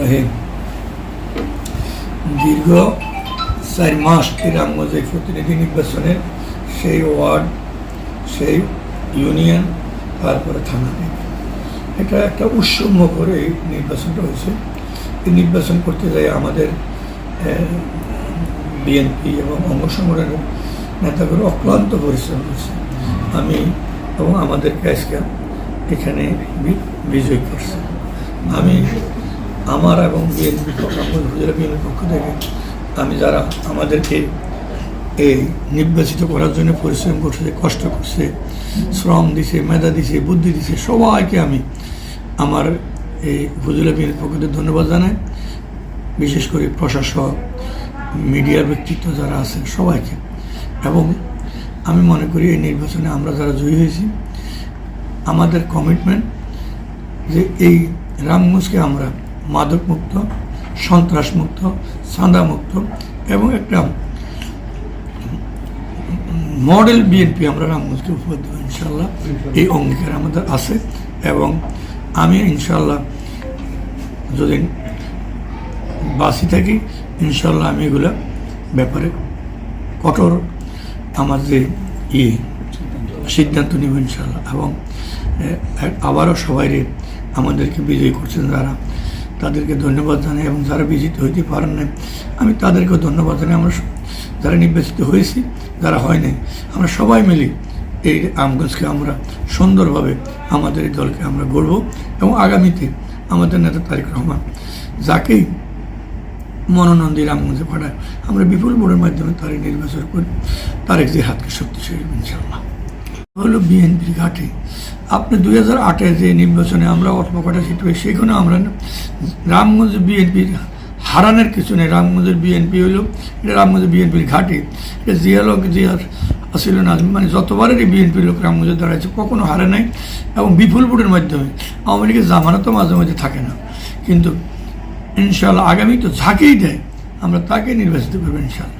রহিম। দীর্ঘ চার মাস এই রামগঞ্জে প্রতিনিধি নির্বাচনে সেই ওয়ার্ড, সেই ইউনিয়ন, তারপরে থানা এটা একটা উৎসম্য করে এই নির্বাচনটা হয়েছে। এই নির্বাচন করতে যাই আমাদের বিএনপি এবং অঙ্গ সংগঠনের নেতাগুলো অক্লান্ত পরিশ্রম করছে। আমি এবং আমাদের ক্যাশকা এখানে বিজয় করছে। আমি আমার এবং বিএনপি হুজুরা বিএনপির পক্ষ থেকে আমি যারা আমাদেরকে এই নির্বাচিত করার জন্য পরিশ্রম করছে, কষ্ট করছে, শ্রম দিছে, মেধা দিছে, বুদ্ধি দিছে, সবাইকে আমি আমার এই হুজুরা বিএনপির পক্ষ থেকে ধন্যবাদ জানাই। বিশেষ করে প্রশাসক, মিডিয়ার ব্যক্তিত্ব যারা আছেন সবাইকে। এবং আমি মনে করি এই নির্বাচনে আমরা যারা জয়ী হয়েছি, আমাদের কমিটমেন্ট যে এই রামগঞ্জকে আমরা মাদকমুক্ত সন্ত্রাসমুক্ত সাঁদামুক্ত এবং একটা মডেল বিএনপি আমরা রামগঞ্জকে উপহার দেবো ইনশাল্লাহ এই অঙ্গীকার আমাদের আছে এবং আমি ইনশাল্লাহ যদি বাসি থাকি ইনশাল্লাহ আমি এগুলো ব্যাপারে কঠোর আমার যে ইয়ে সিদ্ধান্ত নেব ইনশাল্লাহ এবং আবারও সবাই আমাদেরকে বিজয়ী করছেন যারা তাদেরকে ধন্যবাদ জানাই এবং যারা বিজিত হইতে পারেন নাই, আমি তাদেরকেও ধন্যবাদ জানাই। আমরা যারা নির্বাচিত হয়েছি, যারা হয় নাই, আমরা সবাই মিলে এই আমগঞ্জকে আমরা সুন্দরভাবে আমাদের এই দলকে আমরা গড়ব এবং আগামীতে আমাদের নেতা তারেক রহমান যাকেই মনোনয়ন দিয়ে রামগঞ্জে পাঠায়, আমরা বিপুল বোর্ডের মাধ্যমে তারিখ নির্বাচন করি। তারেক যে হাতকে শক্তিশালী ইনশাল্লাহ হলো বিএনপির ঘাটে। আপনি দুই হাজার আটের যে নির্বাচনে আমরা অল্প কটা সিট পাই সেখানে আমরা রামগঞ্জ বিএনপির হারানের কিছু নেই। রামগঞ্জের বিএনপি হলো এটা রামগঞ্জের বিএনপির ঘাটে। এটা জিয়ালক জিয়ার আসিল না। মানে যতবারেরই বিএনপির লোক রামগঞ্জে দাঁড়াইছে, কখনো হারে নাই এবং বিপুল ভোটের মাধ্যমে। আওয়ামী লীগের জামানত তো মাঝে মাঝে থাকে না। কিন্তু ইনশাল্লাহ আগামী তো যাকেই দেয়, আমরা তাকে নির্বাচিত করব ইনশাল্লাহ